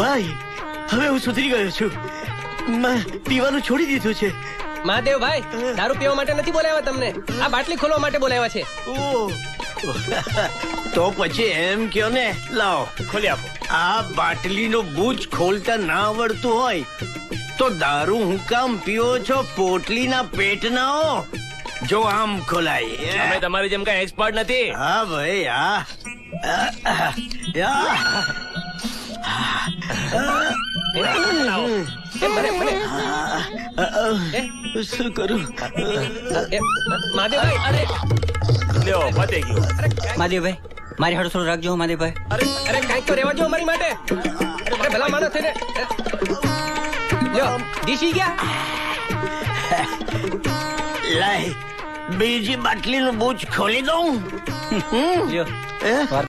ભાઈ હવે હું સુધરી ગયો છું. મેં પીવાનું છોડી દીધું છે. મહાદેવ ભાઈ દારૂ પીવા માટે નથી બોલાવ્યા તમને. આ બાટલી ખોલવા માટે બોલાવ્યા છે. તો પછી એમ કયો ને લાવો ખોલી આપો. આ બાટલીનો બૂજ ખોલતા ના આવડતું હોય તો દારૂ હું કામ પીવો છો પોટલીના પેટના હો? જો આમ અમે ખોલાય તમારી જેમ કઈ એક્સપર્ટ નથી. હા ભાઈ હા. શું કરું? એ, અરે લ્યો પતી ગયું મહાદેવભાઈ મારી હાડું થોડું રાખજો મહાદેવભાઈ. અરે અરે કાંઈક તો રહેવા જો અમારી માટે. અરે ભલા માણસ થઈને લ્યો દીશી ગયા? લાય બીજી બાટલીનું બૂચ ખોલી દઉં. હમ? લ્યો એ? વાર